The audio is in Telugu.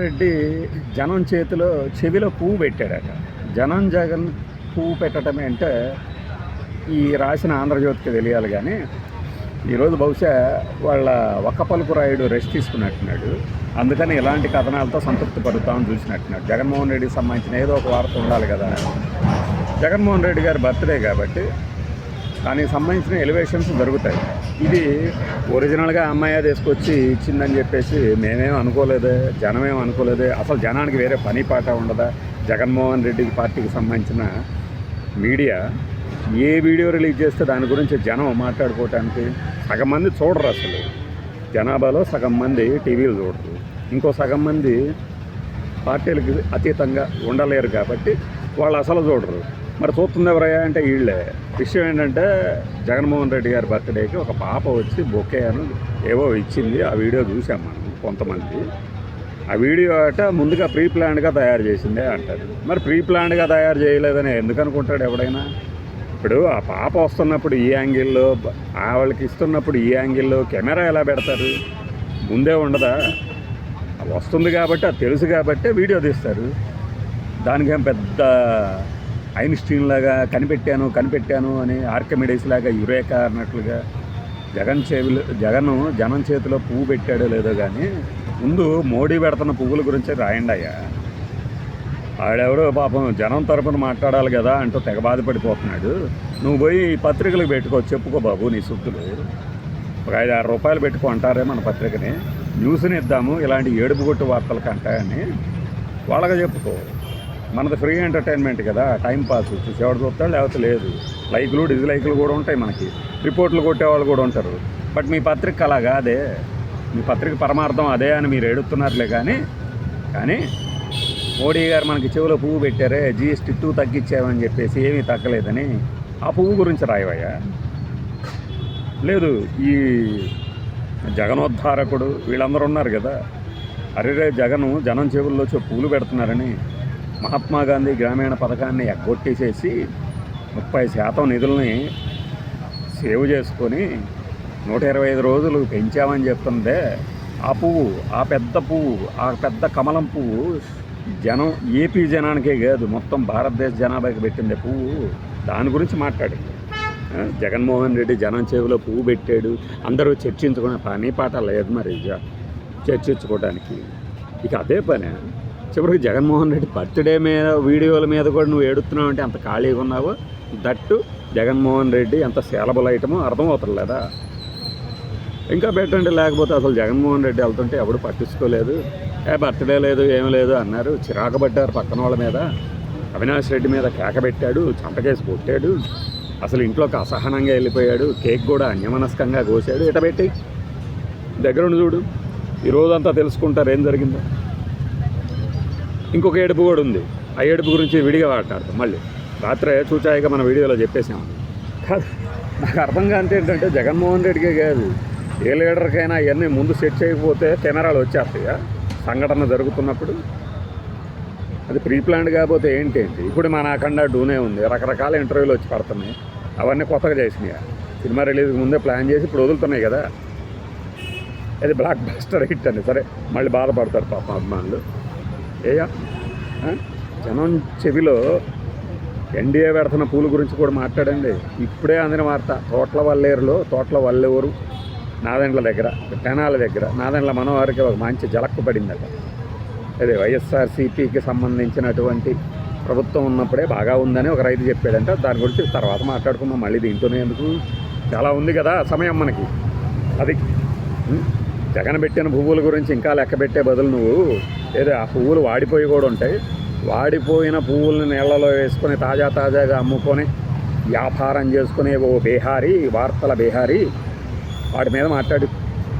రెడ్డి జనం చేతిలో చెవిలో పువ్వు పెట్టాడట. జనం జగన్ పువ్వు పెట్టడమే అంటే ఈ రాసిన ఆంధ్రజ్యోతికి తెలియాలి కానీ ఈరోజు బహుశా వాళ్ళ ఒక్క పలుకు రాయుడు రెస్ట్ తీసుకున్నట్టున్నాడు. అందుకని ఇలాంటి కథనాలతో సంతృప్తి పడుతామని చూసినట్టున్నాడు. జగన్మోహన్ రెడ్డికి సంబంధించిన ఏదో ఒక వార్త ఉండాలి కదా. జగన్మోహన్ రెడ్డి గారి బర్త్డే కాబట్టి దానికి సంబంధించిన ఎలివేషన్స్ జరుగుతాయి. ఇది ఒరిజినల్గా అమ్మాయి తీసుకొచ్చి ఇచ్చిందని చెప్పేసి మేమేం అనుకోలేదే జనమేం అనుకోలేదే. అసలు జనానికి వేరే పని పాట ఉండదా? జగన్మోహన్ రెడ్డి పార్టీకి సంబంధించిన మీడియా ఏ వీడియో రిలీజ్ చేస్తే దాని గురించి జనం మాట్లాడుకోవటానికి సగం మంది చూడరు అసలు. జనాభాలో సగం మంది టీవీలు చూడరు. ఇంకో సగం మంది పార్టీలకి అతీతంగా ఉండలేరు కాబట్టి వాళ్ళు అసలు చూడరు. మరి చూస్తుంది ఎవరయ్యా అంటే వీళ్ళే విషయం ఏంటంటే జగన్మోహన్ రెడ్డి గారి బర్త్డేకి ఒక పాప వచ్చి బొకే అని ఏవో ఇచ్చింది. ఆ వీడియో చూసాం మనం కొంతమంది. ఆ వీడియో అట ముందుగా ప్రీ ప్లాన్డ్గా తయారు చేసిందే అంటారు. మరి ప్రీ ప్లాన్డ్గా తయారు చేయలేదని ఎందుకు అనుకుంటాడు ఎవడైనా? ఇప్పుడు ఆ పాప వస్తున్నప్పుడు ఈ యాంగిల్లో ఆవిడకి ఇస్తున్నప్పుడు ఈ యాంగిల్లో కెమెరా ఎలా పెడతారు? ముందే ఉండదా? అది వస్తుంది కాబట్టి అది తెలుసు కాబట్టి వీడియో తీస్తారు. దానికేం పెద్ద ఐన్స్టీన్ లాగా కనిపెట్టాను కనిపెట్టాను అని ఆర్కమిడైస్ లాగా యురేక అన్నట్లుగా జగన్ చెవిలో జగన్ జనం చేతిలో పువ్వు పెట్టాడో లేదో కానీ ముందు మోడీ పెడుతున్న పువ్వుల గురించి రాయండి అయ్యా ఆడెవడో పాపం జనం తరపున మాట్లాడాలి కదా అంటూ తెగ బాధపడిపోతున్నాడు. నువ్వు పోయి పత్రికలు పత్రికలకు పెట్టుకో చెప్పుకో బాబు నీ సుత్తులు. ఒక ఐదు ఆరు రూపాయలు పెట్టుకో అంటారే మన పత్రికని. న్యూస్ని ఇద్దాము ఇలాంటి ఏడుపు కొట్టు వార్తలు కంటాయని వాళ్ళగా చెప్పుకో. మనది ఫ్రీ ఎంటర్టైన్మెంట్ కదా టైం పాస్. చూసేవాడు చూస్తాడు లేకపోతే లేదు. లైకులు డిజ్లైకులు కూడా ఉంటాయి మనకి. రిపోర్ట్లు కొట్టేవాళ్ళు కూడా ఉంటారు. బట్ మీ పత్రిక అలా కాదే. మీ పత్రిక పరమార్థం అదే అని మీరు ఎడుతున్నారులే కానీ కానీ మోడీ గారు మనకి చెవిలో పువ్వు పెట్టారే జిఎస్టీ టూ తగ్గించామని చెప్పేసి ఏమీ తగ్గలేదని ఆ పువ్వు గురించి రాయవయ్యా. లేదు ఈ జగనోద్ధారకుడు వీళ్ళందరూ ఉన్నారు కదా. అరే జగను జనం చెవుల్లో వచ్చి పూలు పెడుతున్నారని. మహాత్మా గాంధీ గ్రామీణ పథకాన్ని ఎగ్గొట్టేసేసి ముప్పై శాతం నిధుల్ని సేవ్ చేసుకొని నూట ఇరవై ఐదు రోజులు పెంచామని చెప్తుందే ఆ పువ్వు ఆ పెద్ద పువ్వు ఆ పెద్ద కమలం పువ్వు జనం ఏపీ జనానికే కాదు మొత్తం భారతదేశ జనాభాకి పెట్టింది పువ్వు. దాని గురించి మాట్లాడింది. జగన్మోహన్ రెడ్డి జనం చెవిలో పువ్వు పెట్టాడు. అందరూ చర్చించుకునే పని పాట లేదు మరి చర్చించుకోవడానికి. ఇక అదే పనే. చివరికి జగన్మోహన్ రెడ్డి బర్త్డే మీద వీడియోల మీద కూడా నువ్వు ఏడుతున్నావు అంటే అంత ఖాళీగా ఉన్నావు. దట్టు జగన్మోహన్ రెడ్డి ఎంత సేలబుల్ ఐటమో అర్థమవుతలేదా? ఇంకా పెట్టండి లేకపోతే అసలు జగన్మోహన్ రెడ్డి వెళ్తుంటే ఎవడు పట్టించుకోలేదు. ఏ బర్త్డే లేదు ఏం లేదు అన్నారు. చిరాకు పడ్డారు పక్కన వాళ్ళ మీద. అవినాష్ రెడ్డి మీద కేక పెట్టాడు చంపకేసి కొట్టాడు. అసలు ఇంట్లోకి అసహనంగా వెళ్ళిపోయాడు. కేక్ కూడా అన్యమనస్కంగా కోసాడు. ఇట పెట్టి దగ్గరుండి చూడు. ఈరోజంతా తెలుసుకుంటారు ఏం జరిగిందో. ఇంకొక ఏడుపు కూడా ఉంది. ఆ ఏడుపు గురించి విడిగా మాట్లాడతాం. మళ్ళీ రాత్రే చూచాయిగా మన వీడియోలో చెప్పేసాము కాదు నాకు అర్థం కాంతి ఏంటంటే జగన్మోహన్ రెడ్డికే కాదు. ఏ లీడర్కైనా అవన్నీ ముందు సెట్ చేయకపోతే కెమెరాలు వచ్చేస్తాయా. సంఘటన జరుగుతున్నప్పుడు అది ప్రీ ప్లాన్డ్ కాకపోతే ఏంటి? ఇప్పుడు మన అఖండ డూనే ఉంది. రకరకాల ఇంటర్వ్యూలు వచ్చి పడుతున్నాయి. అవన్నీ కొత్తగా చేసినాయి? సినిమా రిలీజ్కి ముందే ప్లాన్ చేసి ఇప్పుడు వదులుతున్నాయి కదా. అది బ్లాక్ బస్టర్ హిట్ అండి సరే మళ్ళీ బాధపడతారు పాప అభిమానులు. ఏయా జనం చెవిలో ఎన్డీఏ పెడుతున్న పూల గురించి కూడా మాట్లాడండి. ఇప్పుడే అందిన వార్త. తోట్ల వల్లేరులో తోట్ల వల్లేరు నాదెండ్ల దగ్గర పెనాల దగ్గర నాదెండ్ల మనోహరికి ఒక మంచి జలక్కు పడిందట. అదే వైఎస్ఆర్సీపీకి సంబంధించినటువంటి ప్రభుత్వం ఉన్నప్పుడే బాగా ఉందని ఒక రైతు చెప్పాడంట. దాని గురించి తర్వాత మాట్లాడుకుందాం. మళ్ళీ దీంట్లోనే ఎందుకు? చాలా ఉంది కదా సమయం మనకి. అది ఉం? జగన్ పెట్టిన భూముల గురించి ఇంకా లెక్క పెట్టే బదులు నువ్వు ఏదో ఆ పువ్వులు వాడిపోయి కూడా ఉంటాయి. వాడిపోయిన పువ్వులను నీళ్ళలో వేసుకొని తాజా తాజాగా అమ్ముకొని వ్యాపారం చేసుకునే ఓ బీహారీ వార్తల బీహారీ. వాటి మీద మాట్లాడి